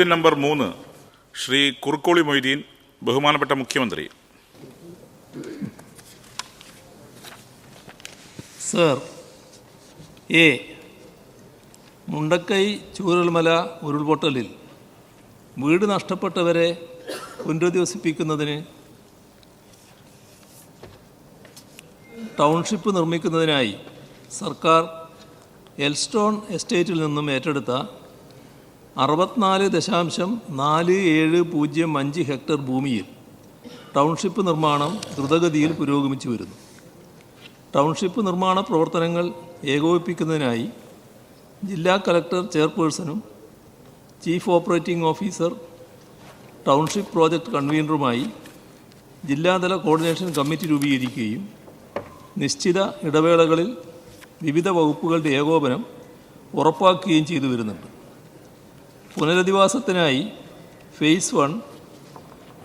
ചോദ്യം നമ്പർ മൂന്ന്. ശ്രീ കുറുക്കോളി മൊയ്തീൻ ബഹുമാനപ്പെട്ട മുഖ്യമന്ത്രി. സർ എ മുണ്ടക്കൈ ചൂരൽമല ഉരുൾപൊട്ടലിൽ വീട് നഷ്ടപ്പെട്ടവരെ പുനരധിവസിപ്പിക്കുന്നതിന് ടൗൺഷിപ്പ് നിർമ്മിക്കുന്നതിനായി സർക്കാർ എൽസ്റ്റോൺ എസ്റ്റേറ്റിൽ നിന്നും ഏറ്റെടുത്ത അറുപത്തിനാല് ദശാംശം നാല് ഏഴ് പൂജ്യം അഞ്ച് ഹെക്ടർ ഭൂമിയിൽ ടൗൺഷിപ്പ് നിർമ്മാണം ദ്രുതഗതിയിൽ പുരോഗമിച്ചു വരുന്നു. ടൗൺഷിപ്പ് നിർമ്മാണ പ്രവർത്തനങ്ങൾ ഏകോപിപ്പിക്കുന്നതിനായി ജില്ലാ collector ചെയർപേഴ്സണും chief operating officer township project കൺവീനറുമായി ജില്ലാതല കോർഡിനേഷൻ കമ്മിറ്റി രൂപീകരിക്കുകയും നിശ്ചിത ഇടവേളകളിൽ വിവിധ വകുപ്പുകളുടെ ഏകോപനം ഉറപ്പാക്കുകയും ചെയ്തു വരുന്നുണ്ട്. പുനരധിവാസത്തിനായി phase one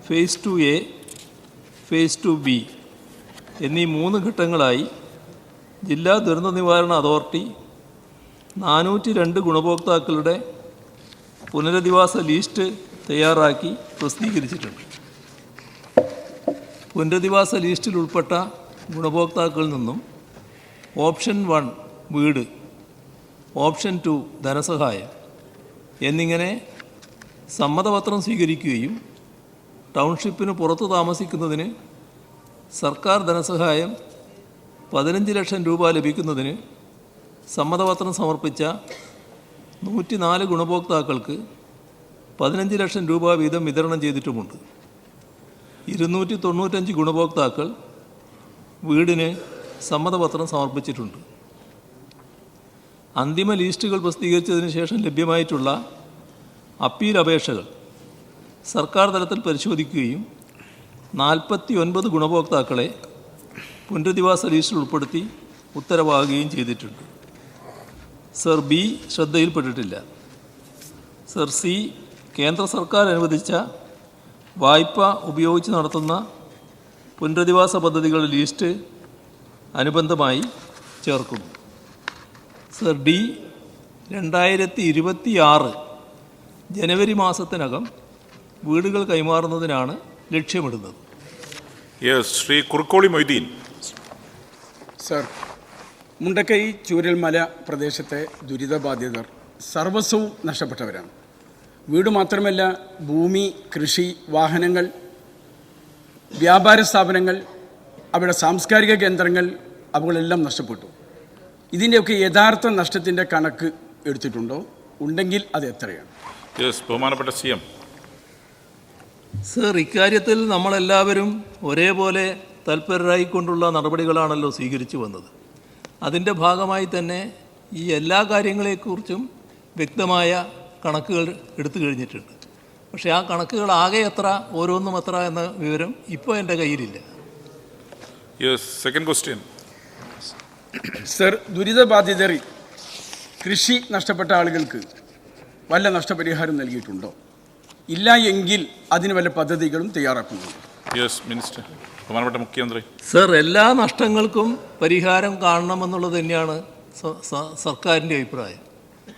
phase two A phase two B എന്നീ മൂന്ന് ഘട്ടങ്ങളായി ജില്ലാ ദുരന്ത നിവാരണ അതോറിറ്റി നാനൂറ്റി രണ്ട് ഗുണഭോക്താക്കളുടെ പുനരധിവാസ ലിസ്റ്റ് തയ്യാറാക്കി പ്രസിദ്ധീകരിച്ചിട്ടുണ്ട്. പുനരധിവാസ ലിസ്റ്റിൽ ഉൾപ്പെട്ട ഗുണഭോക്താക്കളിൽ നിന്നും ഓപ്ഷൻ വൺ വീട് ഓപ്ഷൻ ടു ധനസഹായം എന്നിങ്ങനെ സമ്മതപത്രം സ്വീകരിക്കുകയും ടൗൺഷിപ്പിന് പുറത്തു താമസിക്കുന്നതിന് സർക്കാർ ധനസഹായം പതിനഞ്ച് ലക്ഷം രൂപ ലഭിക്കുന്നതിന് സമ്മതപത്രം സമർപ്പിച്ച നൂറ്റിനാല് ഗുണഭോക്താക്കൾക്ക് പതിനഞ്ച് ലക്ഷം രൂപ വീതം വിതരണം ചെയ്തിട്ടുമുണ്ട്. ഇരുന്നൂറ്റി തൊണ്ണൂറ്റഞ്ച് ഗുണഭോക്താക്കൾ വീടിന് സമ്മതപത്രം സമർപ്പിച്ചിട്ടുണ്ട്. അന്തിമ ലിസ്റ്റുകൾ പ്രസിദ്ധീകരിച്ചതിന് ശേഷം ലഭ്യമായിട്ടുള്ള അപ്പീൽ അപേക്ഷകൾ സർക്കാർ തലത്തിൽ പരിശോധിക്കുകയും നാൽപ്പത്തി ഒൻപത് ഗുണഭോക്താക്കളെ പുനരധിവാസ ലിസ്റ്റിൽ ഉൾപ്പെടുത്തി ഉത്തരവാകുകയും ചെയ്തിട്ടുണ്ട്. സർ ബി ശ്രദ്ധയിൽപ്പെട്ടിട്ടില്ല. സർ സി കേന്ദ്ര സർക്കാർ അനുവദിച്ച വായ്പ ഉപയോഗിച്ച് നടത്തുന്ന പുനരധിവാസ പദ്ധതികളുടെ ലിസ്റ്റ് അനുബന്ധമായി ചേർക്കുന്നു. സർ ഡി രണ്ടായിരത്തി ഇരുപത്തി ആറ് ജനുവരി മാസത്തിനകം വീടുകൾ കൈമാറുന്നതിനാണ് ലക്ഷ്യമിടുന്നത്. യെസ് ശ്രീ കുറുക്കോളി മൊയ്തീൻ. സർ മുണ്ടക്കൈ ചൂരൽമല പ്രദേശത്തെ ദുരിതബാധിതർ സർവസ്വവും നഷ്ടപ്പെട്ടവരാണ്. വീട് മാത്രമല്ല ഭൂമി കൃഷി വാഹനങ്ങൾ വ്യാപാര സ്ഥാപനങ്ങൾ അവരുടെ സാംസ്കാരിക കേന്ദ്രങ്ങൾ അവകളെല്ലാം നഷ്ടപ്പെട്ടു. ഇതിന്റെയൊക്കെ യഥാർത്ഥ നഷ്ടത്തിന്റെ കണക്ക് എടുത്തിട്ടുണ്ടോ? ഉണ്ടെങ്കിൽ അത് എത്രയാണ്? യെസ് ബഹുമാനപ്പെട്ട സി എം സർ ഇക്കാര്യത്തിൽ നമ്മളെല്ലാവരും ഒരേപോലെ തൽപരരായിക്കൊണ്ടുള്ള നടപടികളാണല്ലോ സ്വീകരിച്ചു വന്നത്. അതിന്റെ ഭാഗമായി തന്നെ ഈ എല്ലാ കാര്യങ്ങളെക്കുറിച്ചും വ്യക്തമായ കണക്കുകൾ എടുത്തു കഴിഞ്ഞിട്ടുണ്ട്. പക്ഷേ ആ കണക്കുകൾ ആകെ എത്ര ഓരോന്നും എത്ര എന്ന വിവരം ഇപ്പോൾ എന്റെ കയ്യിലില്ല. യെസ് സെക്കൻഡ് ക്വസ്റ്റ്യൻ സർ ദുരിതബാധിതരിൽ കൃഷി നഷ്ടപ്പെട്ട ആളുകൾക്ക് വല്ല നഷ്ടപരിഹാരം നൽകിയിട്ടുണ്ടോ? ഇല്ല എങ്കിൽ അതിന് വല്ല പദ്ധതികളും തയ്യാറാക്കുന്നുണ്ടോ? യെസ് മിനിസ്റ്റർ ബഹുമാനപ്പെട്ട മുഖ്യമന്ത്രി. സർ എല്ലാ നഷ്ടങ്ങൾക്കും പരിഹാരം കാണണമെന്നുള്ളത് തന്നെയാണ് സർക്കാരിന്റെ അഭിപ്രായം.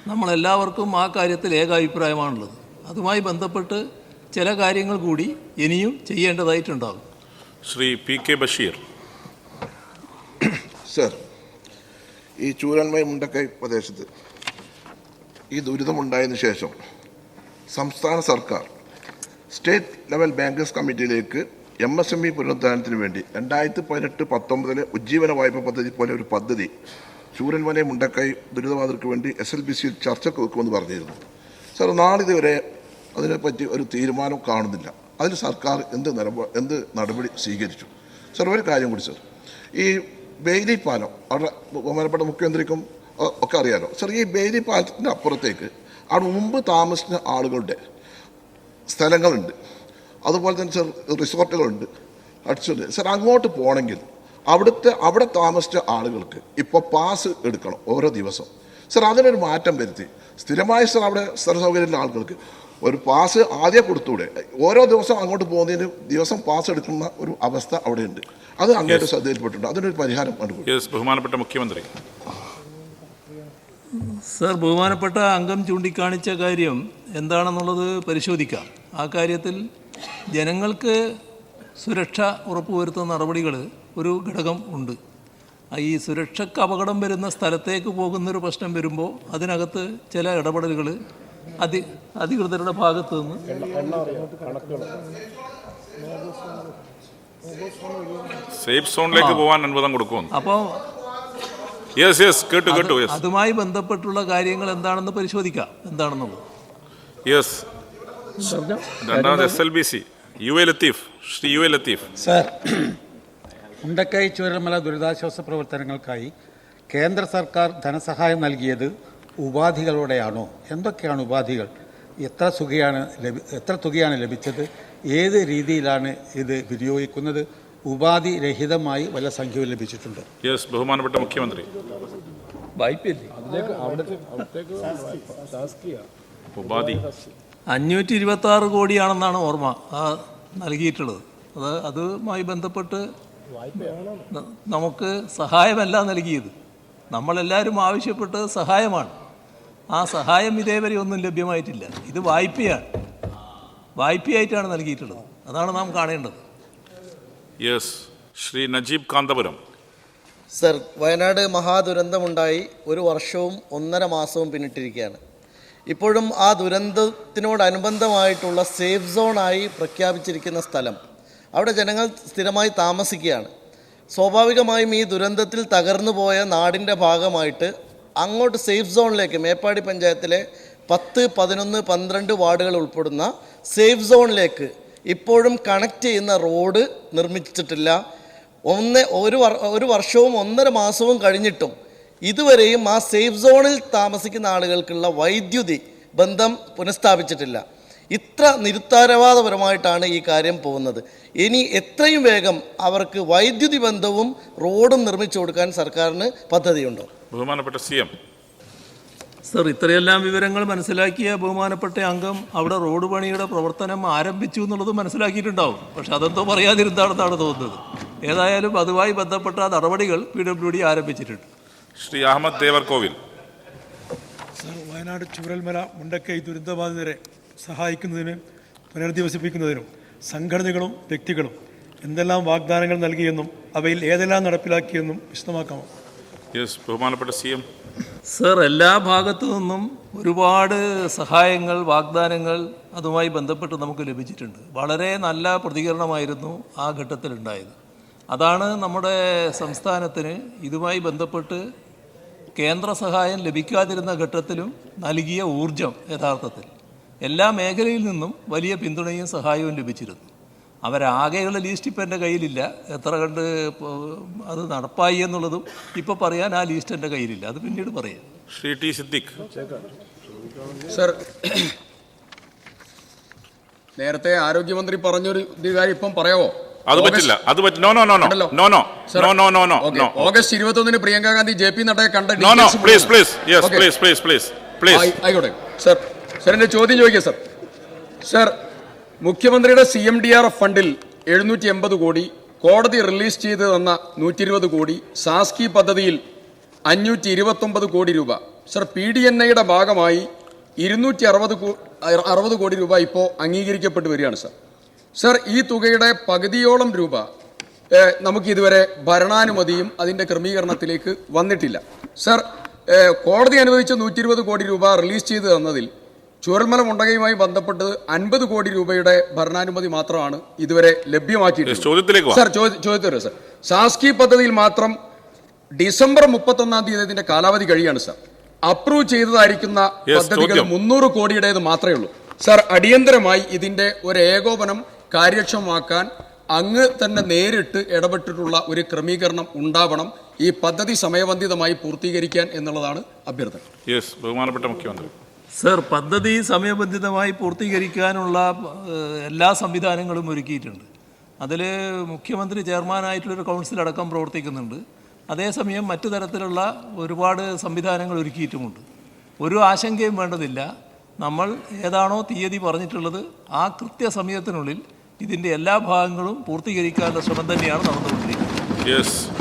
നമ്മളെല്ലാവർക്കും ആ കാര്യത്തിൽ ഏകാഭിപ്രായമാണുള്ളത് അതുമായി ബന്ധപ്പെട്ട് ചില കാര്യങ്ങൾ കൂടി ഇനിയും ചെയ്യേണ്ടതായിട്ടുണ്ടാകും. Shri P K Basheer. Sir ഈ ചൂരന്മയ മുണ്ടക്കൈ പ്രദേശത്ത് ഈ ദുരിതമുണ്ടായതിനു ശേഷം സംസ്ഥാന സർക്കാർ സ്റ്റേറ്റ് ലെവൽ ബാങ്കേഴ്സ് കമ്മിറ്റിയിലേക്ക് എം എസ് എം ഇ പുനരുദ്ധാരണത്തിന് വേണ്ടി രണ്ടായിരത്തി പതിനെട്ട് പത്തൊമ്പതിലെ ഉജ്ജീവന വായ്പ പദ്ധതി പോലെ ഒരു പദ്ധതി ചൂരന്മനെ മുണ്ടക്കൈ ദുരിതബാധർക്ക് വേണ്ടി എസ് എൽ ബി സിയിൽ ചർച്ചയ്ക്ക് വെക്കുമെന്ന് പറഞ്ഞിരുന്നു. സർ നാളിതുവരെ അതിനെപ്പറ്റി ഒരു തീരുമാനം കാണുന്നില്ല. അതിൽ സർക്കാർ എന്ത് എന്ത് നടപടി സ്വീകരിച്ചു? സർ ഒരു കാര്യം കൂടി സർ. ഈ ബെയിലി പാലം അവിടെ ബഹുമാനപ്പെട്ട മുഖ്യമന്ത്രിക്കും ഒക്കെ അറിയാലോ. സാർ ഈ ബെയിലി പാലത്തിന്റെ അപ്പുറത്തേക്ക് അവിടെ മുമ്പ് താമസിച്ച ആളുകളുടെ സ്ഥലങ്ങളുണ്ട്. അതുപോലെ തന്നെ സാർ റിസോർട്ടുകളുണ്ട്. അടിച്ചുണ്ട്. സർ അങ്ങോട്ട് പോകണമെങ്കിൽ അവിടുത്തെ അവിടെ താമസിച്ച ആളുകൾക്ക് ഇപ്പോൾ പാസ് എടുക്കണം ഓരോ ദിവസം. സർ അതിനൊരു മാറ്റം വരുത്തി. സ്ഥിരമായി സർ അവിടെ സ്ഥല സൗകര്യമുള്ള ആളുകൾക്ക് ഒരു പാസ് ആദ്യം കൊടുത്തൂടെ. ഓരോ ദിവസം അങ്ങോട്ട് പോകുന്നതിന് ദിവസം പാസ് എടുക്കുന്ന ഒരു അവസ്ഥ അവിടെയുണ്ട്. അത് അങ്ങോട്ട് ശ്രദ്ധയിൽപ്പെട്ടിട്ടുണ്ട്. അതിനൊരു പരിഹാരം ബഹുമാനപ്പെട്ട മുഖ്യമന്ത്രി. സർ ബഹുമാനപ്പെട്ട അംഗം ചൂണ്ടിക്കാണിച്ച കാര്യം എന്താണെന്നുള്ളത് പരിശോധിക്കാം. ആ കാര്യത്തിൽ ജനങ്ങൾക്ക് സുരക്ഷ ഉറപ്പുവരുത്തുന്ന നടപടികൾ ഒരു ഘടകം ഉണ്ട്. ഈ സുരക്ഷയ്ക്ക് അപകടം വരുന്ന സ്ഥലത്തേക്ക് പോകുന്നൊരു പ്രശ്നം വരുമ്പോൾ അതിനകത്ത് ചില ഇടപെടലുകൾ അധി അധികൃതരുടെ ഭാഗത്ത് നിന്ന് സേഫ് സോണിലേക്ക് പോകാൻ അനുവാദം കൊടുക്കുമെന്ന്. അപ്പോൾ യെസ് യെസ് കേട്ടു കേട്ടു യെസ് അതുമായി ബന്ധപ്പെട്ടുള്ള കാര്യങ്ങൾ എന്താണെന്ന് പരിശോധിക്കാം. എന്താണെന്നുള്ളത്? യെസ് രണ്ടാമത് S L B C U A Latheef. Shri U A Latheef. Sir Mundakkai Chooralmala ദുരിതാശ്വാസ പ്രവർത്തനങ്ങൾക്കായി കേന്ദ്ര സർക്കാർ ധനസഹായം നൽകിയത് ഉപാധികളോടെയാണോ? എന്തൊക്കെയാണ് ഉപാധികൾ? എത്ര തുകയാണ് ലഭി എത്ര തുകയാണ് ലഭിച്ചത്? ഏത് രീതിയിലാണ് ഇത് വിനിയോഗിക്കുന്നത്? ഉപാധി രഹിതമായി വല്ല സംഖ്യ ലഭിച്ചിട്ടുണ്ട്. യെസ് ബഹുമാനപ്പെട്ട മുഖ്യമന്ത്രി. ഉപാധി അഞ്ഞൂറ്റി ഇരുപത്തി ആറ് കോടിയാണെന്നാണ് ഓർമ്മ ആ നൽകിയിട്ടുള്ളത്. അത് അതുമായി ബന്ധപ്പെട്ട് നമുക്ക് സഹായമല്ല നൽകിയത്. നമ്മളെല്ലാവരും ആവശ്യപ്പെട്ടത് സഹായമാണ്. ആ സഹായം ഇതേവരെ ഒന്നും ലഭ്യമായിട്ടില്ല. ഇത് വായ്പയാണ്. വായ്പയായിട്ടാണ് നൽകിയിട്ടുള്ളത്. അതാണ് നാം കാണേണ്ടത്. യെസ് ശ്രീ നജീബ് കാന്തപുരം. സർ വയനാട് മഹാദുരന്തമുണ്ടായി ഒരു വർഷവും ഒന്നര മാസവും പിന്നിട്ടിരിക്കുകയാണ്. ഇപ്പോഴും ആ ദുരന്തത്തിനോടനുബന്ധമായിട്ടുള്ള സേഫ് സോണായി പ്രഖ്യാപിച്ചിരിക്കുന്ന സ്ഥലം. അവിടെ ജനങ്ങൾ സ്ഥിരമായി താമസിക്കുകയാണ്. സ്വാഭാവികമായും ഈ ദുരന്തത്തിൽ തകർന്നു പോയ നാടിന്റെ ഭാഗമായിട്ട് അങ്ങോട്ട് സേഫ് സോണിലേക്ക് മേപ്പാടി പഞ്ചായത്തിലെ പത്ത് പതിനൊന്ന് പന്ത്രണ്ട് വാർഡുകൾ ഉൾപ്പെടുന്ന സേഫ് സോണിലേക്ക് ഇപ്പോഴും കണക്ട് ചെയ്യുന്ന റോഡ് നിർമ്മിച്ചിട്ടില്ല. ഒന്ന് ഒരു ഒരു വർഷവും ഒന്നര മാസവും കഴിഞ്ഞിട്ടും ഇതുവരെയും ആ സേഫ് സോണിൽ താമസിക്കുന്ന ആളുകൾക്കുള്ള വൈദ്യുതി ബന്ധം പുനഃസ്ഥാപിച്ചിട്ടില്ല. ഇത്ര നിരുത്തരവാദപരമായിട്ടാണ് ഈ കാര്യം പോകുന്നത്. ഇനി എത്രയും വേഗം അവർക്ക് വൈദ്യുതി ബന്ധവും റോഡും നിർമ്മിച്ചു കൊടുക്കാൻ സർക്കാരിന് പദ്ധതിയുണ്ടോ? ബഹുമാനപ്പെട്ട സി എം. സർ ഇത്രയെല്ലാം വിവരങ്ങൾ മനസ്സിലാക്കിയ ബഹുമാനപ്പെട്ട അംഗം അവിടെ റോഡ് പണിയുടെ പ്രവർത്തനം ആരംഭിച്ചു എന്നുള്ളത് മനസ്സിലാക്കിയിട്ടുണ്ടാവും. പക്ഷെ അതെന്തോ പറയാതിരുന്നാണെന്നാണ് തോന്നുന്നത്. ഏതായാലും അതുമായി ബന്ധപ്പെട്ട നടപടികൾ പി ഡബ്ല്യു ഡി ആരംഭിച്ചിട്ടുണ്ട്. ശ്രീ അഹമ്മദ് ദേവർകോവിൽ. സർ വയനാട് ചൂരൽമല മുണ്ടക്കൈ ദുരന്തബാധിതരെ സഹായിക്കുന്നതിന് പുനരധിവസിപ്പിക്കുന്നതിനും സംഘടനകളും വ്യക്തികളും എന്തെല്ലാം വാഗ്ദാനങ്ങൾ നൽകിയെന്നും അവയിൽ ഏതെല്ലാം നടപ്പിലാക്കിയെന്നും വിശദമാക്കാമോ? യെസ് ബഹുമാനപ്പെട്ട സി എം. സർ എല്ലാ ഭാഗത്തു നിന്നും ഒരുപാട് സഹായങ്ങൾ വാഗ്ദാനങ്ങൾ അതുമായി ബന്ധപ്പെട്ട് നമുക്ക് ലഭിച്ചിട്ടുണ്ട്. വളരെ നല്ല പ്രതികരണമായിരുന്നു ആ ഘട്ടത്തിലുണ്ടായത്. അതാണ് നമ്മുടെ സംസ്ഥാനത്തിന് ഇതുമായി ബന്ധപ്പെട്ട് കേന്ദ്ര സഹായം ലഭിക്കാതിരുന്ന ഘട്ടത്തിലും നൽകിയ ഊർജം യഥാർത്ഥത്തിൽ. എല്ലാ മേഖലയിൽ നിന്നും വലിയ പിന്തുണയും സഹായവും ലഭിച്ചിരുന്നു. അവരാകെയുള്ള ലീസ്റ്റ് ഇപ്പം എന്റെ കയ്യിലില്ല. എത്ര കണ്ട് അത് നടപ്പായി എന്നുള്ളതും ഇപ്പോൾ പറയാൻ ആ ലീസ്റ്റ് എന്റെ കയ്യിലില്ല. അത് പിന്നീട് പറയാം. ശ്രീ ടി സിദ്ദിഖ്. സർ നേരത്തെ ആരോഗ്യമന്ത്രി പറഞ്ഞൊരു ഇത് കാര്യം ഇപ്പം പറയാവോ? അത് പറ്റില്ല. അത് പറ്റില്ല no no no no no no no no no no no August ഇരുപത്തൊന്നിന് പ്രിയങ്ക ഗാന്ധി ജെ പി നട്ടയെ കണ്ട no no please please yes please please please please ആയി- ആയിക്കോട്ടെ. സർ സർ എന്റെ ചോദ്യം ചോദിക്കാം സർ. സർ മുഖ്യമന്ത്രിയുടെ C M D R F ഫണ്ടിൽ എഴുന്നൂറ്റി എൺപത് കോടി കോടതി റിലീസ് ചെയ്ത് തന്ന നൂറ്റി ഇരുപത് കോടി സാസ്കി പദ്ധതിയിൽ അഞ്ഞൂറ്റി ഇരുപത്തൊമ്പത് കോടി രൂപ. സർ പി ഡി എൻ ഐയുടെ ഭാഗമായി ഇരുന്നൂറ്റി അറുപത് അറുപത് കോടി രൂപ ഇപ്പോൾ അംഗീകരിക്കപ്പെട്ട് വരികയാണ് സർ. സർ ഈ തുകയുടെ പകുതിയോളം രൂപ നമുക്കിതുവരെ ഭരണാനുമതിയും അതിന്റെ ക്രമീകരണത്തിലേക്ക് വന്നിട്ടില്ല. സർ കോടതി അനുവദിച്ച നൂറ്റി കോടി രൂപ റിലീസ് ചെയ്ത് തന്നതിൽ ചൂരൽമല മുണ്ടകയുമായി ബന്ധപ്പെട്ട് അൻപത് കോടി രൂപയുടെ ഭരണാനുമതി മാത്രമാണ് ഇതുവരെ ലഭ്യമാക്കിയിട്ടുള്ളത്. സർ ചോദ്യ- ചോദ്യത്തിൽ സർ. സാസ്കി പദ്ധതിയിൽ മാത്രം ഡിസംബർ മുപ്പത്തൊന്നാം തീയതി ഇതിന്റെ കാലാവധി കഴിയാണ് സർ. അപ്രൂവ് ചെയ്തതായിരിക്കുന്ന പദ്ധതികൾ. മുന്നൂറ് കോടിയുടേത് മാത്രമേ ഉള്ളൂ. സർ അടിയന്തരമായി ഇതിന്റെ ഒരു ഏകോപനം കാര്യക്ഷമമാക്കാൻ അങ്ങ് തന്നെ നേരിട്ട് ഇടപെട്ടിട്ടുള്ള ഒരു ക്രമീകരണം ഉണ്ടാവണം ഈ പദ്ധതി സമയബന്ധിതമായി പൂർത്തീകരിക്കാൻ എന്നുള്ളതാണ് അഭ്യർത്ഥന. ബഹുമാനപ്പെട്ട മുഖ്യമന്ത്രി. സർ പദ്ധതി സമയബന്ധിതമായി പൂർത്തീകരിക്കാനുള്ള എല്ലാ സംവിധാനങ്ങളും ഒരുക്കിയിട്ടുണ്ട്. അതിൽ മുഖ്യമന്ത്രി ചെയർമാനായിട്ടുള്ളൊരു കൗൺസിൽ അടക്കം പ്രവർത്തിക്കുന്നുണ്ട്. അതേസമയം മറ്റു തരത്തിലുള്ള ഒരുപാട് സംവിധാനങ്ങൾ ഒരുക്കിയിട്ടുമുണ്ട്. ഒരു ആശങ്കയും വേണ്ടതില്ല. നമ്മൾ ഏതാണോ തീയതി പറഞ്ഞിട്ടുള്ളത് ആ കൃത്യസമയത്തിനുള്ളിൽ ഇതിന്റെ എല്ലാ ഭാഗങ്ങളും പൂർത്തീകരിക്കാനുള്ള ശ്രമം തന്നെയാണ് നടന്നുകൊണ്ടിരിക്കുന്നത്.